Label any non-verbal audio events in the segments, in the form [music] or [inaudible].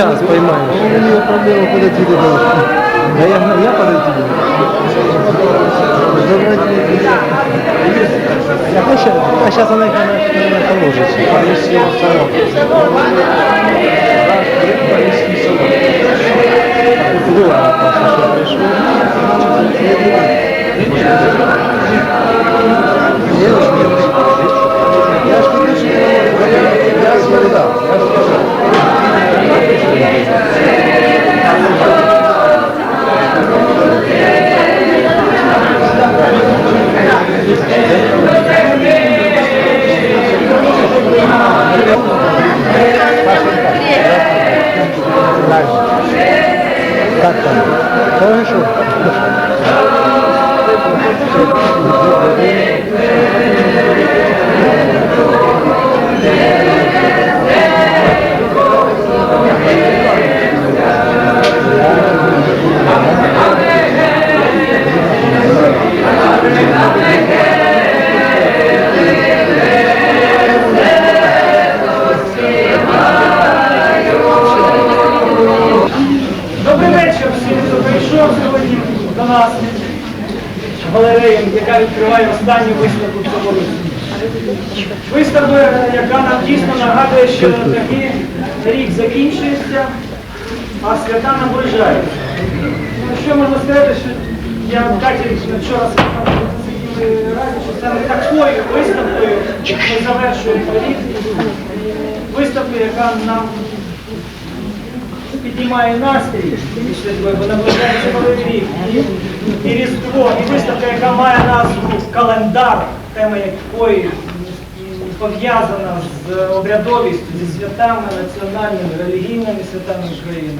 Зараз поймаєш. У нее проблема подойти до. Да я, я подойти буду. Забрать А сейчас, а сейчас она их наверное, положит. Я ж хотів, щоб вона я, звертав. Как там? Нас. Галерея, яка відкриває останню виставку в цьому. Виставка, яка нам дійсно нагадує, що такий рік закінчується, а свята наближаються. Ну, що можна сказати, що я в Каті вчора сиділи раді, що саме такою виставкою ми завершуємо рік. Виставку, яка нам піднімає настрій бо наближається новий рік, і, Різдво, і виставка, яка має назву календар, тема якої пов'язана з обрядовістю, зі святами національними, релігійними святами України.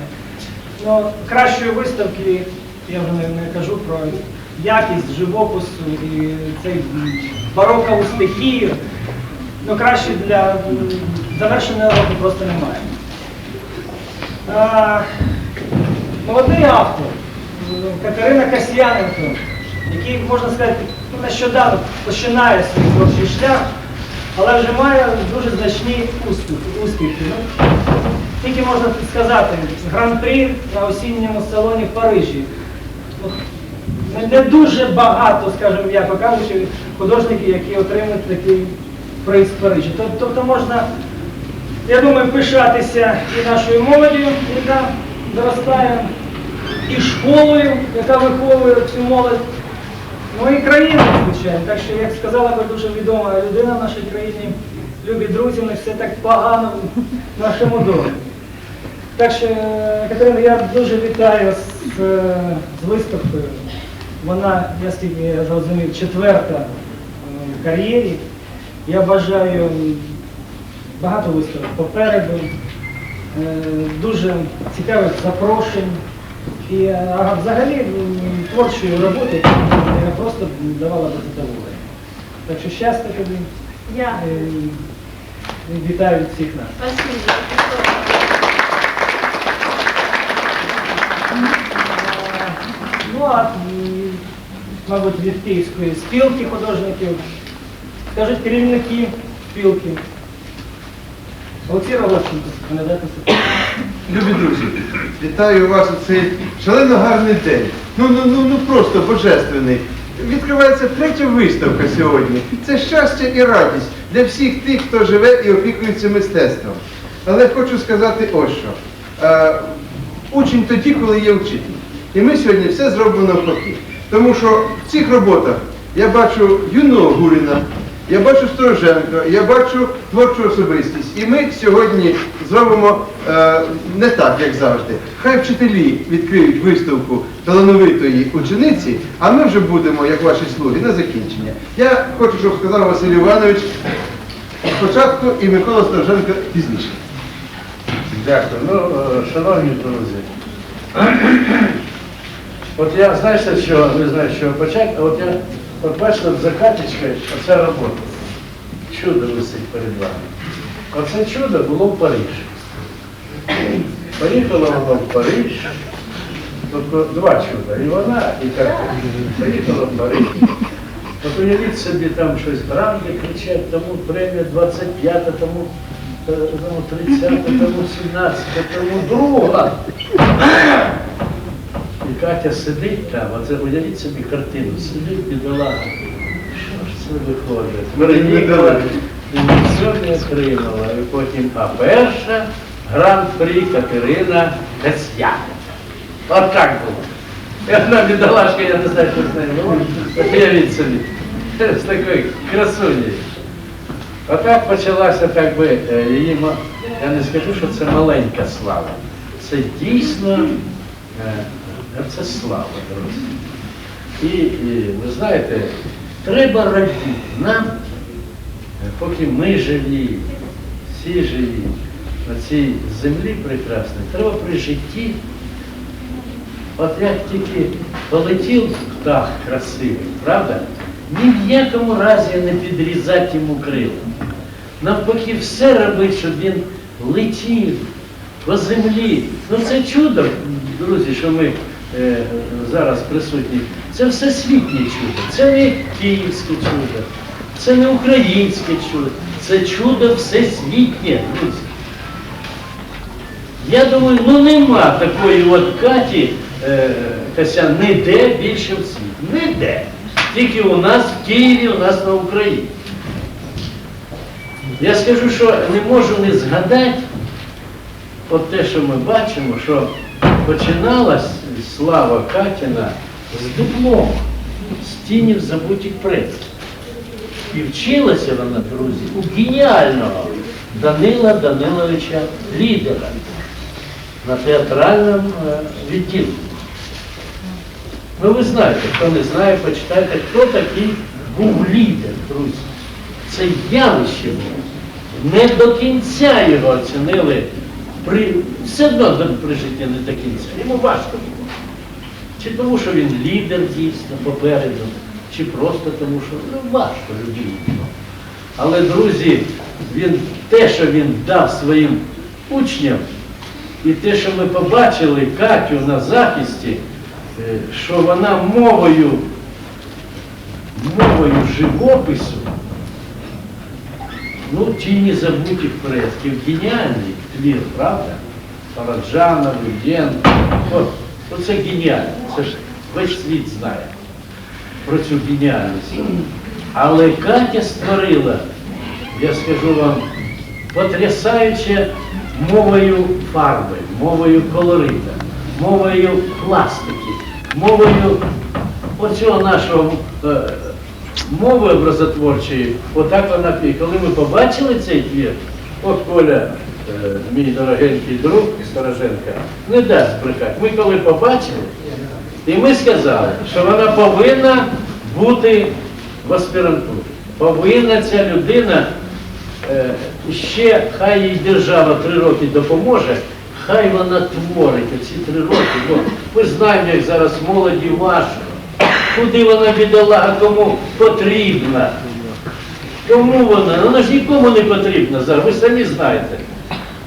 Ну, кращої виставки, я вже не, кажу про якість живопису і цей барокову стихію. Ну, краще для м, завершення року просто немає. Молодий автор Катерина Касьяненко, який, можна сказати, нещодавно починає свій творчий шлях, але вже має дуже значні успіхи. Ну, тільки можна сказати, гран-прі на осінньому салоні в Парижі. Ну, не- дуже багато, скажімо, м'яко кажучи, художників, які отримують такий приз в Парижі. Тобто можна я думаю, пишатися і нашою молоддю, яка зростає, і школою, яка виховує цю молодь, ну і країною, звичайно. Так що, як сказала би дуже відома людина в нашій країні, любі друзі, не все так погано в нашому домі. Так що, Катерина, я дуже вітаю з, з виставкою. Вона, я скільки я зрозумів, четверта е, в кар'єрі. Я бажаю багато виставок попереду, е, дуже цікавих запрошень. І е, а взагалі творчої роботи, яка просто давала би задоволення. Так що щастя тобі Я. е, і вітаю від всіх нас. Спасибо. Ну а мабуть від Київської спілки художників. Скажуть керівники спілки. Олексій кандидат Любі друзі, вітаю вас у цей шалено гарний день. Ну, ну, ну, ну просто божественний. Відкривається третя виставка сьогодні. Це щастя і радість для всіх тих, хто живе і опікується мистецтвом. Але хочу сказати ось що. Е, учень тоді, коли є вчитель. І ми сьогодні все зробимо навпаки. Тому що в цих роботах я бачу юного Гуріна, я бачу Стороженка, я бачу творчу особистість. І ми сьогодні зробимо е, не так, як завжди. Хай вчителі відкриють виставку талановитої учениці, а ми вже будемо, як ваші слуги, на закінчення. Я хочу, щоб сказав Василь Іванович спочатку і Микола Стороженко пізніше. Дякую. Ну, е, шановні друзі, [clears throat] от я, знаєте, що, не знаю, що почати, а от я, от бачите, за катечкою, робота. Чудо висить перед вами. Оце чудо було в Парижі. Поїхала вона в Париж, тобто два чуда, і вона, і картина. Поїхала в Париж. От уявіть собі, там щось бранди кричать, тому премія 25, тому, е, тому 30, тому 17, тому друга. Катя сидить там, оце уявіть собі картину, сидить бідолага. Що ж це виходить? Вероніка нічого не отримала. І потім, а перша гран-прі Катерина Касьян. От так було. І Одна бідолашка, я не знаю, що з нею було. Уявіть собі. З такою красунею. Отак почалася так би е, її, я не скажу, що це маленька слава. Це дійсно, е, це слава, друзі. І, і ви знаєте, треба радіти нам, е, поки ми живі, всі живі на цій землі прекрасній, треба при житті, от як тільки полетів птах красивий, правда? Ні в якому разі не підрізати йому крила. Навпаки, все робити, щоб він летів по землі. Ну це чудо, друзі, що ми зараз присутні. Це всесвітнє чудо, це не київське чудо, це не українське чудо, це чудо всесвітнє. Я думаю, ну нема такої от Каті е, Касян ніде більше в світі. Ніде. Тільки у нас в Києві, у нас на Україні. Я скажу, що не можу не згадати от те, що ми бачимо, що починалась слава Катіна з диплому, з тінів забутих предків. І вчилася вона, друзі, у геніального Данила Даниловича лідера на театральному е, відділку. Ну ви знаєте, хто не знає, почитайте, хто такий був лідер, друзі. Це явище було. Не до кінця його оцінили, при, все одно при житті не до кінця. Йому важко було. Чи тому, що він лідер дійсно попереду, чи просто тому, що ну, важко людині. Але, друзі, він, те, що він дав своїм учням, і те, що ми побачили Катю на захисті, е, що вона мовою, мовою живопису, ну, тіні забутих предків, геніальний твір, правда? Параджанов, Руденко. От, оце геніально. Це ж весь світ знає про цю геніальність. Але Катя створила, я скажу вам, потрясаюче мовою фарби, мовою колорита, мовою пластики, мовою оцього нашого е, мови образотворчої. Отак вона Коли ми побачили цей твір, от Коля, мій дорогенький друг Стороженка, не дасть брехати. Ми коли побачили, і ми сказали, що вона повинна бути в аспірантурі. Повинна ця людина е, ще, хай їй держава три роки допоможе, хай вона творить оці три роки. Бо ми знаємо, як зараз молоді важко. Куди вона бідолага, кому потрібна. Кому вона? Ну, Вона ж нікому не потрібна зараз, ви самі знаєте.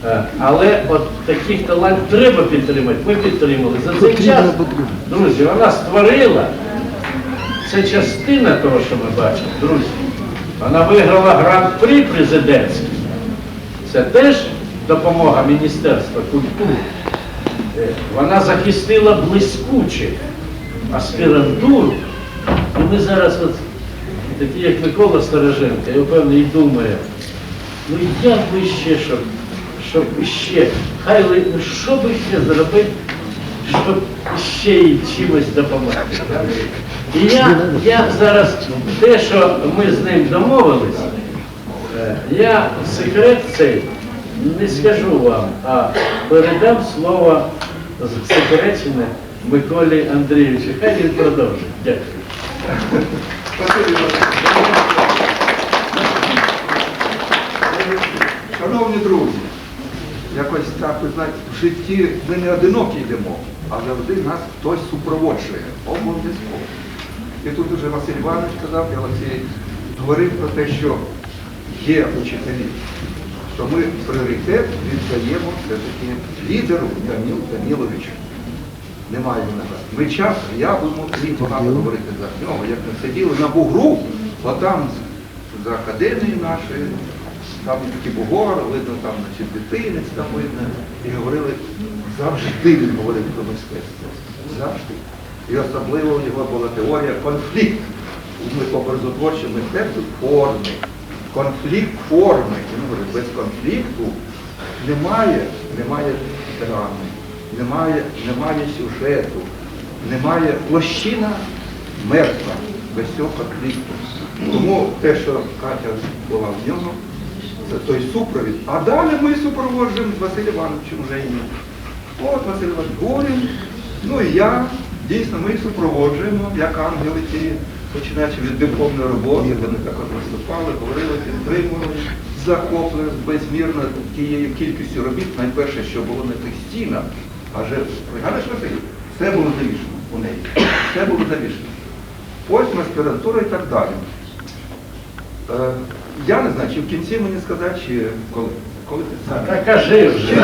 Е, Але от таких талантів треба підтримати. Ми підтримали. За цей час, друзі, вона створила. Це частина того, що ми бачимо, друзі. Вона виграла гран-прі президентський. Це теж допомога Міністерства культури. Е, Вона захистила блискучих аспірантур. І ми зараз, от, такі як Микола Стороженко, я впевнений, і думає, ну як би ще, щоб, щоб ще, хай ну, що би ще зробити, щоб ще їй чимось допомогти. І я, я зараз те, що ми з ним домовились, е, я секрет цей не скажу вам, а передам слово засекречене Миколі Андрійовичу. Хай він продовжить. Дякую. Шановні друзі, якось так, ви знаєте, в житті ми не одинокі йдемо, а завжди нас хтось супроводжує. Обов'язково. І тут уже Василь Іванович сказав, і Олексій говорив про те, що є учителі, що ми пріоритет віддаємо все-таки лідеру Данілу Даніловичу. Немає виноград. Ми час, я би міг багато говорити за нього, як ми сиділи на бугру, отам з- за академією нашої, там такий бугор, видно там значить, дитинець там видно, і говорили, завжди він говорив про мистецтво. Завжди. І особливо у нього була теорія конфлікт. Ми образотворче мистецтво форми. Конфлікт форми. Він говорить, без конфлікту немає, немає драми, немає, немає сюжету, немає площина мертва без цього конфлікту. Тому те, що Катя була в нього, той супровід. А далі ми супроводжуємо з Василем Івановичем Жені. От Василь Іванович Горін, ну і я. Дійсно, ми супроводжуємо, як ангели ті, починаючи від духовної роботи, ми також виступали, говорили, підтримували, захоплені безмірно тією кількістю робіт. Найперше, що було на тих стінах, адже пригадуєш Василь, все було завішено у неї. Все було завішено. Ось аспірантура і так далі. Я не знаю, чи в кінці мені сказати, чи коли. Коли ти? Та кажи вже.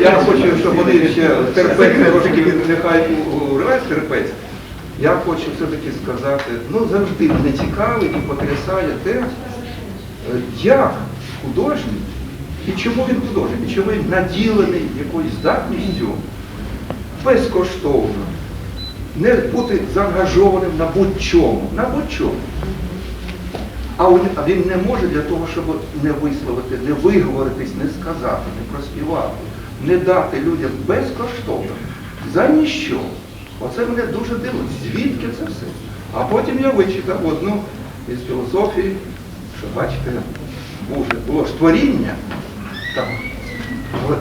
Я, хочу, щоб вони ще терпець трошки нехай уриває терпець. Я хочу все-таки сказати, ну завжди мене цікавить і потрясає те, е, як художник, і чому він художник, і чому він наділений якоюсь здатністю безкоштовно не бути заангажованим на будь-чому, на будь-чому. А він не може для того, щоб не висловити, не виговоритись, не сказати, не проспівати, не дати людям безкоштовно, за ніщо. Оце мене дуже дивить. Звідки це все? А потім я вичитав одну із філософії, що бачите, було ж творіння. Так,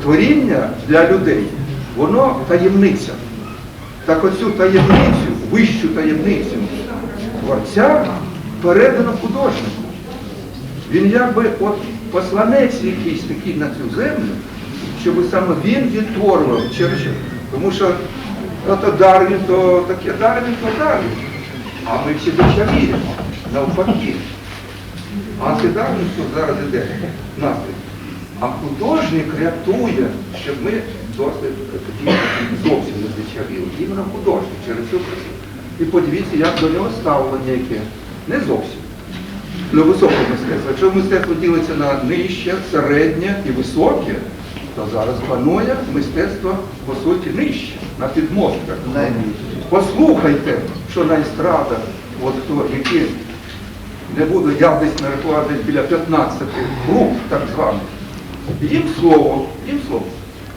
творіння для людей, воно таємниця. Так оцю таємницю, вищу таємницю творця передано художнику. Він якби от посланець якийсь такий на цю землю, щоб саме він відтворював через. Тому що ото Дарвін, то таке Дарвін, то Дарвін. А ми всі дочаві, навпаки. Антидарвін, зараз іде настрій. А художник рятує, щоб ми досить зовсім не зачавіли. Іменно художник через цю красу. І подивіться, як до нього ставлення яке. Не зовсім. Для високого мистецтва. Якщо мистецтво ділиться на нижче, середнє і високе, то зараз панує мистецтво, по суті, нижче, на підмостках. Послухайте, що на естрадах, от хто, які не буду, я десь нарахувати біля 15 груп, так званих. Їм слово, їм слово.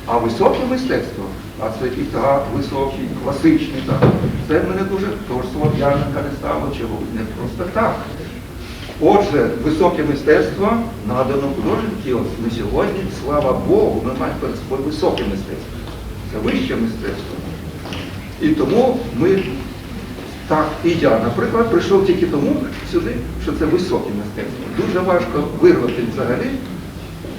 А високе мистецтво, а це і театр високий, класичний театр, це мене дуже, тож слов'янка не стало чого, не просто так. Отже, високе мистецтво надано художників на сьогодні, слава Богу, ми маємо перед собою високе мистецтво. Це вище мистецтво. І тому ми так, і я, наприклад, прийшов тільки тому сюди, що це високе мистецтво. Дуже важко вирвати взагалі,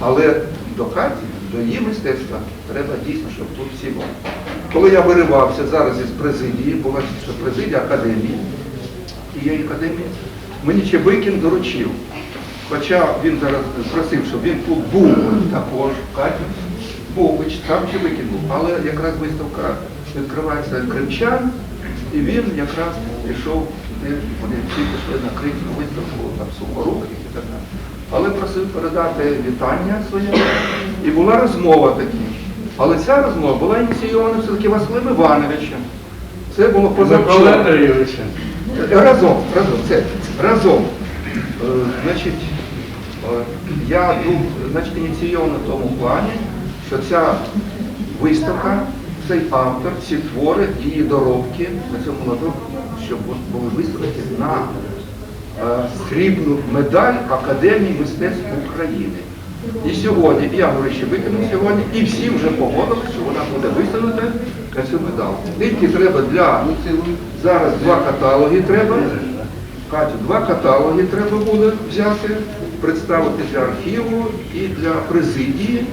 але до Каті, до її мистецтва треба дійсно, щоб тут всі були. Коли я виривався зараз із президії, була президія академії, тієї академії, мені Чебикін доручив. Хоча він зараз просив, щоб він тут був також, був, там Чебикін був, але якраз виставка відкривається кримчан, і він якраз пішов, вони всі пішли на Кримську виставку, там сухоруких і так далі. Але просив передати вітання своє. І була розмова такі. Але ця розмова була ініційована все-таки Василем Івановичем. Це було позавчора. Разом, разом, це разом. Е, Значить, е, я думаю, значить, ініційовано в тому плані, що ця виставка, цей автор, ці твори, її доробки на цьому ладу, щоб були виставлені на е, срібну медаль Академії мистецтв України. І сьогодні, і я що викинув сьогодні, і всі вже погодилися, що вона буде висунута на цю медаль. Тільки треба для зараз два каталоги треба. Катю, два каталоги треба буде взяти, представити для архіву і для президії.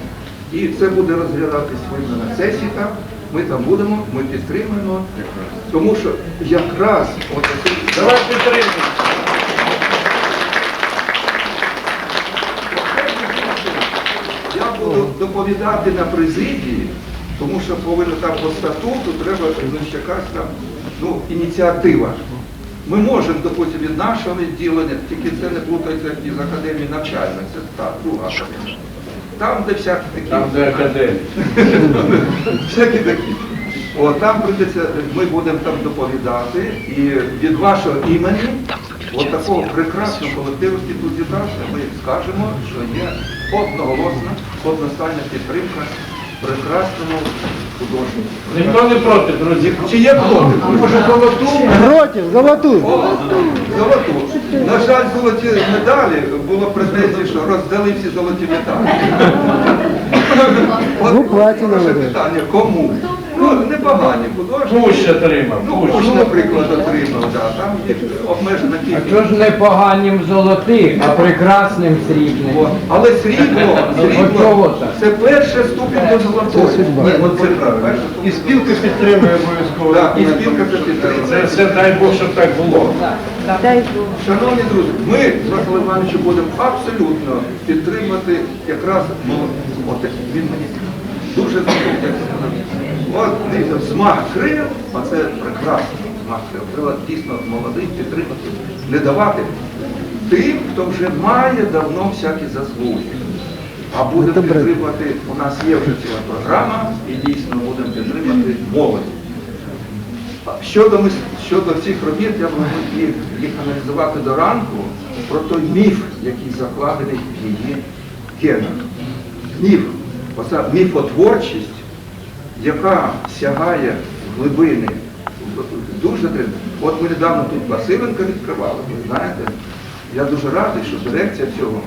І це буде розглядатись видно на сесії там. Ми там будемо, ми підтримуємо. Тому що якраз от Давай підтримуємо. Буду доповідати на президії, тому що повинно там по статуту треба ну, якась там ну, ініціатива. Ми можемо, допустимо, від нашого відділення, тільки це не плутається із академії навчальної, це та друга академія. Там, де всякі такі. Там, де академія. [laughs] Всякі такі. О, там прийдеться, ми будемо там доповідати, і від вашого імені, от такого прекрасного колективу, тут ми скажемо, що є одноголосна, одностайна підтримка прекрасному художнику. Ніхто не проти, друзі. Чи є проти? Може, золоту? Проти, золоту. О, золоту. На жаль, золоті медалі було претензії, що роздали всі золоті медалі. Ну, платінові, питання, кому? Ну, непогані художники. Пущ отримав, Ну, пущ. Пуш, наприклад, отримав, да. там є обмежена А кількість. чого ж не поганім золотим, а прекрасним срібним? От. Але срібло, От чого срібло, так? це перше ступінь до золотої. Ні, от Це правильно. І спілка підтримує обов'язково. Так, і спілка це підтримує. Це все дай Бог, щоб так було. Шановні друзі, ми з Василем Івановичем будемо абсолютно підтримати якраз ну, от він мені дуже як сказав. От дивіться, змах крил, а це прекрасно. Змах крил. Треба дійсно молодих підтримати, не давати тим, хто вже має давно всякі заслуги. А будемо підтримувати, у нас є вже ціла програма, і дійсно будемо підтримати молодь. Щодо, щодо цих робіт, я можу їх, їх аналізувати до ранку про той міф, який закладений в її генах. Міф, оця міфотворчість, яка сягає глибини. Дуже дивно. От ми недавно тут Василенка відкривали, ви знаєте. Я дуже радий, що дирекція цього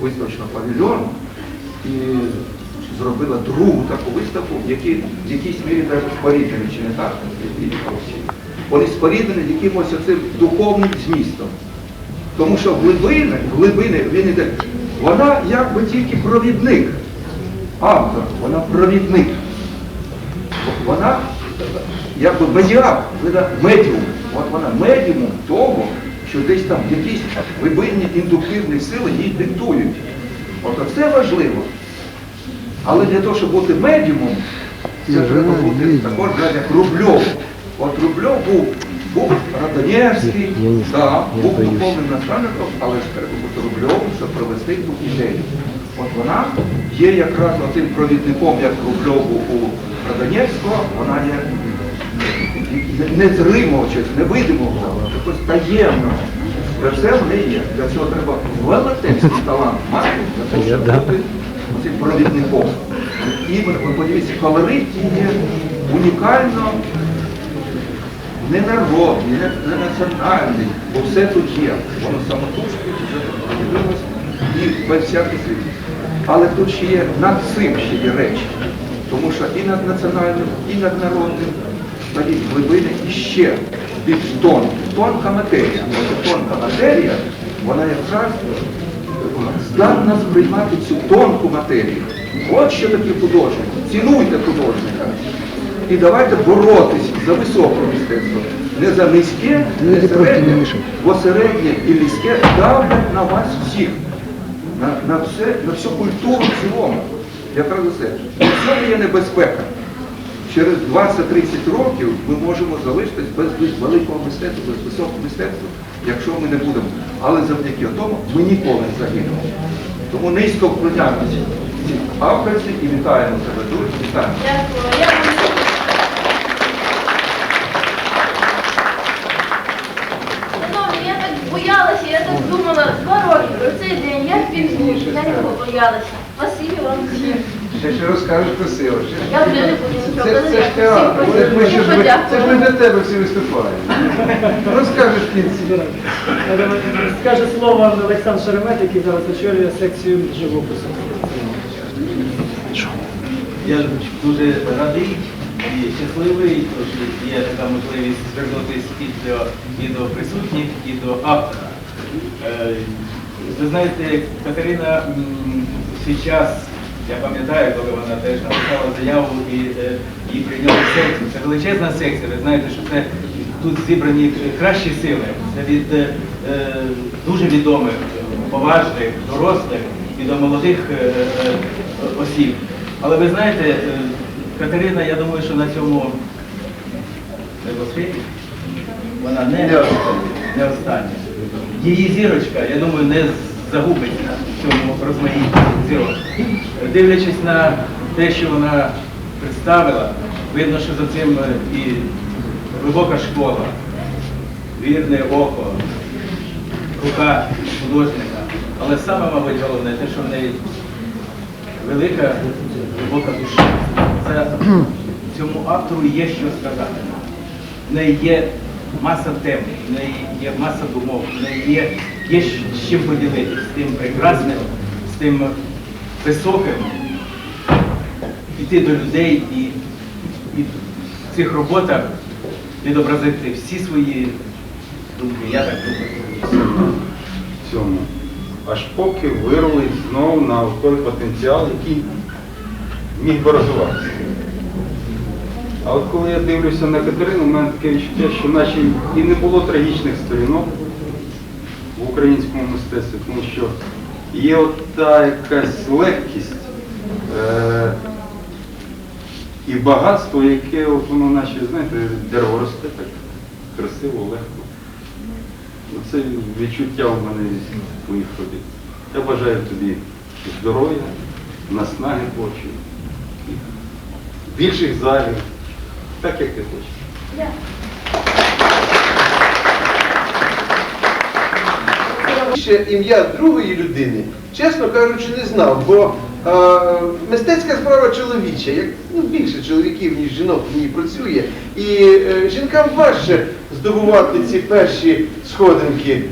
виставочного павільйону і зробила другу таку виставку, в якійсь мірі навіть споріднені, чи не так? Вони споріднені якимось оцим духовним змістом. Тому що глибини, глибини, він іде, вона якби тільки провідник. Автор, вона провідник. Вона якби медіатор, медіум. От вона медіум того, що десь там якісь глибинні індуктивні сили їй диктують. От це важливо. Але для того, щоб бути медіумом, це треба бути також як Рубльов. От Рубльов був, був Радонєвський, Я да, був духовним наставником, але ж треба бути Рубльовим, щоб провести ту ідею. От вона є якраз тим провідником, як Рубльов був у Радонєвського, вона є незримого чогось, невидимого, якось таємного. Це все в неї є. Для цього треба велетенський талант мати, для того, щоб бути цим провідником. І ви подивіться, колорит є унікально не народний, не, національний, бо все тут є. Воно самотужки вже і без всяких слів. Але тут ще є над цим ще є речі. Тому що і над національним, і над народним стоїть глибини і ще більш тонкі. Тонка матерія. Оце тонка матерія, вона якраз здатна сприймати цю тонку матерію. От що таке художник. Цінуйте художника. І давайте боротись за високе мистецтво. Не за низьке, не не середнє, бо середнє і низьке давлять на вас всіх. На, на, все, на всю культуру в цілому. Усе. І в цьому є небезпека. Через 20-30 років ми можемо залишитись без великого мистецтва, без високого мистецтва, якщо ми не будемо. Але завдяки тому ми ніколи не загинемо. Тому низько вклоняємося авторці і вітаємо тебе. Дуже вітаємо. Дякую. Я вам Шановні, я так боялася, я так думала два роки про цей день, як він був, я його боялася. Спасибі вам всім. Ще ще розкажеш красиво. ще. Я вже не буду нічого Це, це ж казати. театр. Всім Це ж ми, ж це ж ми для тебе всі виступаємо. Розкажеш в кінці. Скаже слово Олександр Шеремет, який зараз очолює секцію живопису. Я дуже радий і щасливий, що є така можливість звернутися і до, і до присутніх, і до автора. Е, Ви знаєте, Катерина час, я пам'ятаю, коли вона теж написала заяву і, е, і прийняла секцію. Це величезна секція. Ви знаєте, що це тут зібрані кращі сили. Це від е, е, дуже відомих поважних, дорослих і до молодих е, е, осіб. Але ви знаєте, е, Катерина, я думаю, що на цьому небосхилі вона не, не остання. Її зірочка, я думаю, не загубить в цьому розмаїтті зірок. Дивлячись на те, що вона представила, видно, що за цим е, і глибока школа, вірне око, рука художника. Але саме, мабуть, головне, те, що в неї велика глибока душа. Це [clears throat] цьому автору є що сказати. В неї є маса тем, в неї є маса думок, в неї є, є з чим поділитися з тим прекрасним, з тим високим, піти до людей і, і в цих роботах відобразити всі свої думки. Я так думаю. Аж поки вирвали знову на той потенціал, який міг би розвиватися. А от коли я дивлюся на Катерину, у мене таке відчуття, що наче і не було трагічних сторінок в українському мистецтві, тому що є от та якась легкість е- і багатство, яке от воно наче, знаєте, дерево росте так красиво, легко. Ну, Це відчуття у мене з твоїх робіт. Я бажаю тобі здоров'я, наснаги творчої, більших залів, так як ти хочеш. Ще ім'я другої людини, чесно кажучи, не знав, бо е, мистецька справа чоловіча, як ну, більше чоловіків, ніж жінок в ній працює. І е, жінкам важче здобувати ці перші сходинки,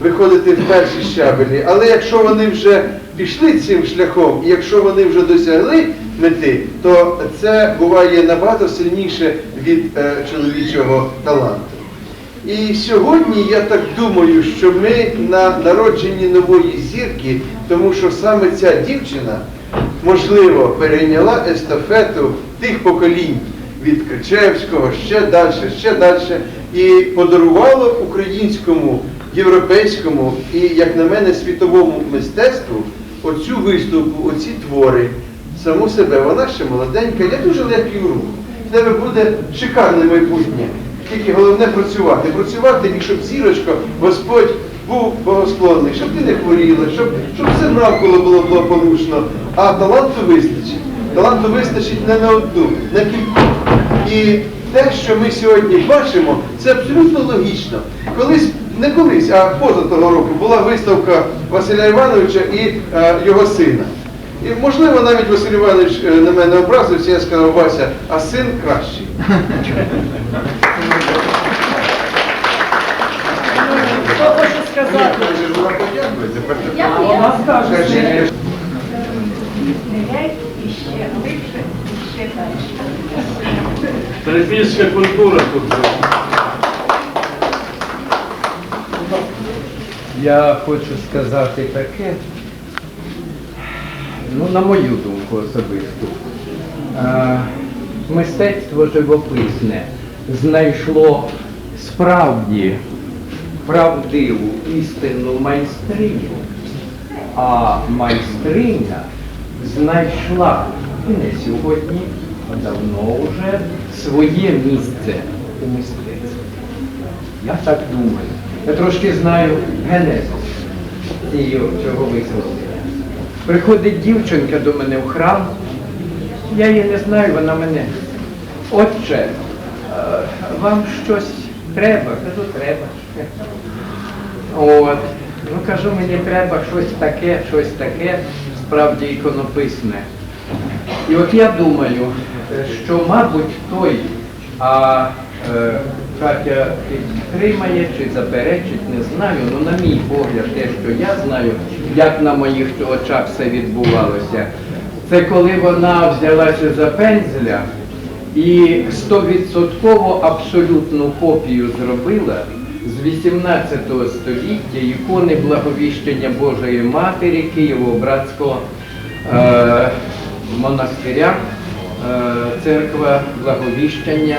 виходити в перші щабелі. Але якщо вони вже пішли цим шляхом, і якщо вони вже досягли мети, то це буває набагато сильніше від е, чоловічого таланту. І сьогодні я так думаю, що ми на народженні нової зірки, тому що саме ця дівчина, можливо, перейняла естафету тих поколінь від Кричевського, ще далі, ще далі, і подарувала українському, європейському і, як на мене, світовому мистецтву оцю виступу, оці твори, саму себе. Вона ще молоденька, я дуже легкий у руку. В тебе буде шикарне майбутнє. Тільки головне працювати. Працювати і щоб зірочка, Господь був богосклонний, щоб ти не хворіла, щоб, щоб все навколо було благополучно. А таланту вистачить. Таланту вистачить не на одну, на кілька. І те, що ми сьогодні бачимо, це абсолютно логічно. Колись, не колись, а поза того року була виставка Василя Івановича і е, його сина. І можливо навіть Василь Іванович е, на мене образився, я сказав, Вася, а син кращий. Хочу сказати? Вона скаже. Скажіть, Трипільська культура тут. Я хочу сказати таке, ну, на мою думку особисту. Е, Мистецтво живописне знайшло справді правдиву істинну майстриню, а майстриня знайшла і не сьогодні, а давно вже своє місце у мистецтві. Я так думаю. Я трошки знаю генезис цього висловлення. Приходить дівчинка до мене в храм, я її не знаю, вона мене. Отче, е, вам щось треба? Кажу, треба. От. Ну кажу, мені треба щось таке, щось таке, справді іконописне. І от я думаю, е, що, мабуть, той, а е, Катя підтримає чи заперечить, не знаю. Ну, на мій погляд, те, що я знаю, як на моїх очах все відбувалося, це коли вона взялася за пензля і стовідсотково абсолютну копію зробила з 18 століття ікони Благовіщення Божої Матері Києво-Братського е, монастиря, е, церква Благовіщення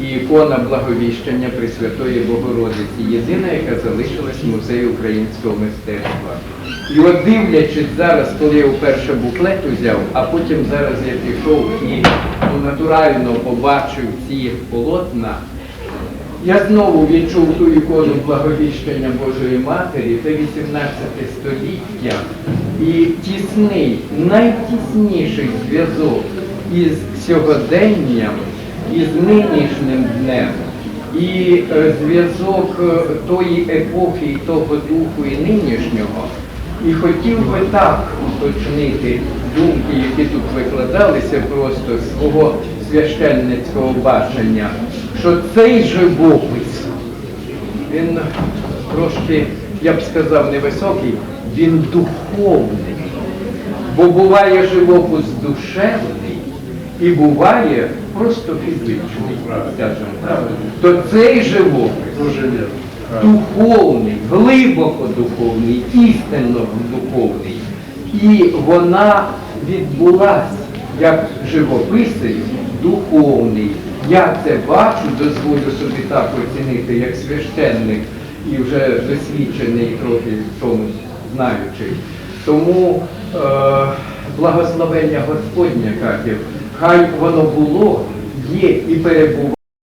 і ікона Благовіщення Пресвятої Богородиці, єдина, яка залишилась в музеї українського мистецтва. І от дивлячись зараз, коли я вперше буклет узяв, а потім зараз я пішов і ну, натурально побачив ці полотна, я знову відчув ту ікону благовіщення Божої Матері, це 18 століття, і тісний, найтісніший зв'язок із сьогоденням, із нинішнім днем. І е, зв'язок е, тої епохи, і того духу і нинішнього. І хотів би так уточнити думки, які тут викладалися просто з свого священницького бачення, що цей живопис, він трошки, я б сказав, невисокий, він духовний. Бо буває живопис душевний і буває просто фізичний, скажімо так. То цей живопис духовний, глибоко духовний, істинно духовний. І вона відбулася як живописець духовний. Я це бачу, дозволю собі так оцінити, як священник і вже досвідчений трохи в чомусь знаючий. Тому е, благословення Господня, Катів, хай воно було, є і перебуває.